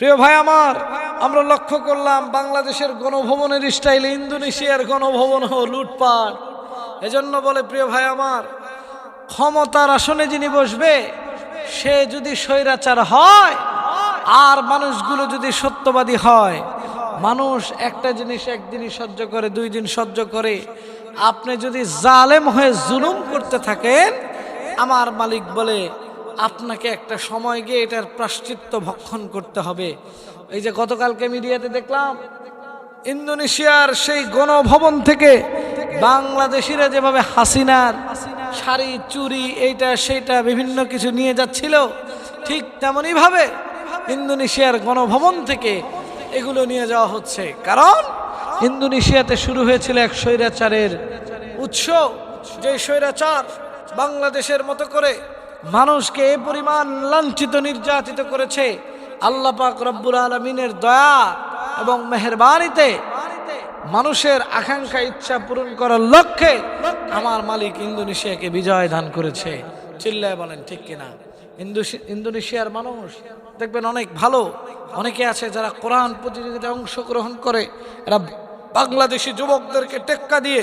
প্রিয় ভাই আমার, আমরা লক্ষ্য করলাম বাংলাদেশের গণভবনের স্টাইলে ইন্দোনেশিয়ার গণভবন ও লুটপাট। এজন্য বলে প্রিয় ভাই আমার, ক্ষমতার আসনে যিনি বসবে, সে যদি স্বৈরাচার হয়, আর মানুষগুলো যদি সত্যবাদী হয়, মানুষ একটা জিনিস একদিনই সহ্য করে, দুই দিন সহ্য করে। আপনি যদি জালেম হয়ে জুলুম করতে থাকেন, আমার মালিক বলে আপনাকে একটা সময় গিয়ে এটার প্রাশ্চিত্য ভক্ষণ করতে হবে। এই যে গতকালকে মিডিয়াতে দেখলাম, ইন্দোনেশিয়ার সেই গণভবন থেকে বাংলাদেশিরা যেভাবে হাসিনার শাড়ি চুরি এইটা, সেইটা, বিভিন্ন কিছু নিয়ে যাচ্ছিল, ঠিক তেমনই ভাবে ইন্দোনেশিয়ার গণভবন থেকে এগুলো নিয়ে যাওয়া হচ্ছে। কারণ ইন্দোনেশিয়াতে শুরু হয়েছিল এক স্বৈরাচারের উৎস। যে স্বৈরাচার বাংলাদেশের মতো করে মানুষকে এ পরিমাণ লাঞ্ছিত, নির্যাতিত করেছে আল্লাহ পাক রব্বুল আলমিনের দয়া এবং মেহরবানিতে মানুষের আকাঙ্ক্ষা, ইচ্ছা পূরণ করার লক্ষ্যে আমার মালিক ইন্দোনেশিয়াকে বিজয় দান করেছে। চিল্লায় বলেন, ঠিক কিনা? ইন্দোনেশিয়ার মানুষ দেখবেন অনেক ভালো, অনেকে আছে যারা কোরআন প্রতিযোগিতায় অংশগ্রহণ করে। এরা বাংলাদেশি যুবকদেরকে টেক্কা দিয়ে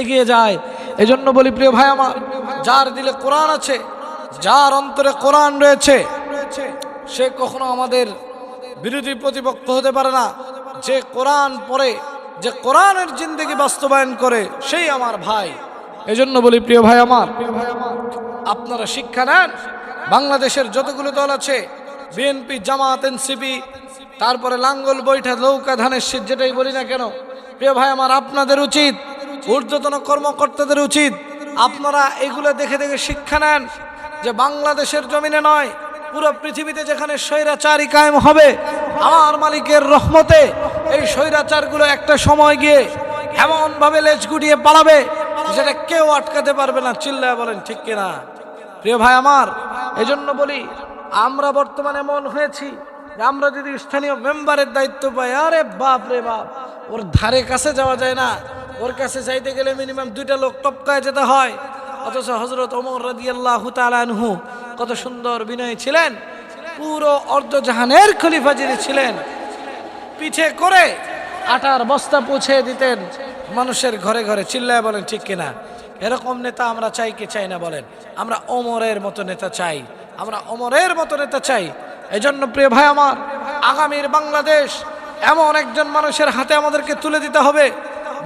এগিয়ে যায়। এজন্য বলি, প্রিয় ভাই আমার যার দিলে কোরআন আছে, যার অন্তরে কোরআন রয়েছে, সে কখনো আমাদের বিরোধী প্রতিপক্ষ হতে পারে না। যে কোরআন পড়ে, যে কোরআনের জিন্দগি বাস্তবায়ন করে, সেই আমার ভাই। এজন্য বলি, প্রিয় ভাই আমার, আপনারা শিক্ষা নেন। বাংলাদেশের যতগুলো দল আছে বিএনপি জামাত এনসিপি তারপরে লাঙ্গল, বৈঠা, নৌকা, ধানের শীত, যেটাই বলি না কেন, প্রিয় ভাই আমার, আপনাদের উচিত, ঊর্ধ্বতন কর্মকর্তাদের উচিত আপনারা এগুলো দেখে দেখে শিক্ষা নেন যে বাংলাদেশের জমিনে নয়, পুরো পৃথিবীতে যেখানে স্বৈরাচারই কায়েম হবে, আমার মালিকের রহমতে এই স্বৈরাচারগুলো একটা সময় গিয়ে এমনভাবে লেজ গুটিয়ে পালাবে যেটা কেউ আটকাতে পারবে না, চিল্লায় বলেন, ঠিক কিনা? প্রিয় ভাই আমার, এজন্য বলি, আমরা বর্তমানে মন হয়েছি আমরা যদি স্থানীয় মেম্বারের দায়িত্ব পাই, আরে বাপ রে বাপ, ওর ধারে কাছে যাওয়া যায় না। ওর কাছে যাইতে গেলে মিনিমাম দুইটা লোক টপকায় যেতে হয়। অথচ হজরত ওমর রাদিয়াল্লাহু তাআলা আনহু কত সুন্দর বিনয় ছিলেন। পুরো অর্ধজাহানের খলিফা যিনি ছিলেন, পিঠে করে আটার বস্তা পৌঁছে দিতেন। মানুষের ঘরে ঘরে চিল্লায় বলেন, ঠিক কিনা? এরকম নেতা আমরা চাই কি চাই না বলেন? আমরা অমরের মতো নেতা চাই। আমরা অমরের মতো নেতা চাই। এজন্য প্রিয় ভাই আমার, আগামীর বাংলাদেশ এমন একজন মানুষের হাতে আমাদেরকে তুলে দিতে হবে।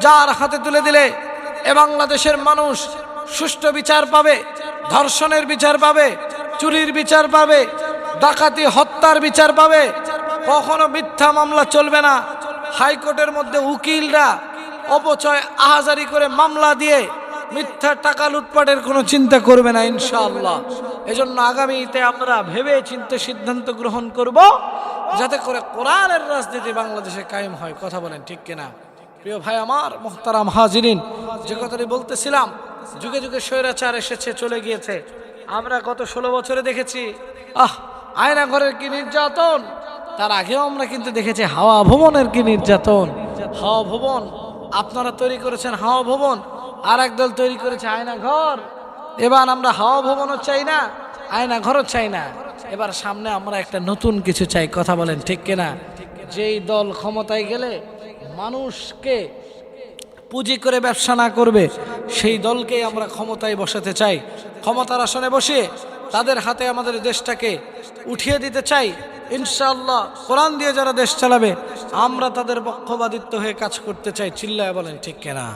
যার হাতে তুলে দিলে এ বাংলাদেশের মানুষ সুষ্ঠু বিচার পাবে, ধর্ষণের বিচার পাবে, চুরির বিচার পাবে, ডাকাতি, হত্যার বিচার পাবে। কখনো মিথ্যা মামলা চলবে না। হাইকোর্টের মধ্যে উকিলরা অপচয়, আহাজারি করে মামলা দিয়ে মিথ্যা টাকা লুটপাটের কোনো চিন্তা করবে না ইনশাআল্লাহ। এজন্য আগামীতে আমরা ভেবে চিন্তে সিদ্ধান্ত গ্রহণ করব, যাতে করে কোরআনের রাজনীতি বাংলাদেশে কায়েম হয়। কথা বলেন ঠিক কিনা? প্রিয় ভাই আমার, মোহতারাম হাজিরিন, যে কথাটি বলতেছিলাম, যুগে যুগে স্বৈরাচার এসেছে, চলে গিয়েছে। আমরা গত ষোলো বছরে দেখেছি, আহ, আয়না ঘরের কি নির্যাতন? তার আগেও আমরা কিন্তু দেখেছি, হাওয়া ভবনের কি নির্যাতন? হাওয়া ভবন, আপনারা তৈরি করেছেন হাওয়া ভবন আর একদল তৈরি করেছে আয়না ঘর। এবার আমরা হাওয়া ভবনও চাই না, আয়না ঘরও চাই না। এবার সামনে আমরা একটা নতুন কিছু চাই, কথা বলেন ঠিক কিনা? যেই দল ক্ষমতায় গেলে মানুষকে পুঁজি করে ব্যবসা না করবে, সেই দলকেই আমরা ক্ষমতায় বসাতে চাই। ক্ষমতার আসনে বসে তাদের হাতে আমাদের দেশটাকে উঠিয়ে দিতে চাই। ইনশাআল্লাহ কোরআন দিয়ে যারা দেশ চালাবে, আমরা তাদের পক্ষবাদিত্ব হয়ে কাজ করতে চাই। চিল্লায় বলেন ঠিক কেনা?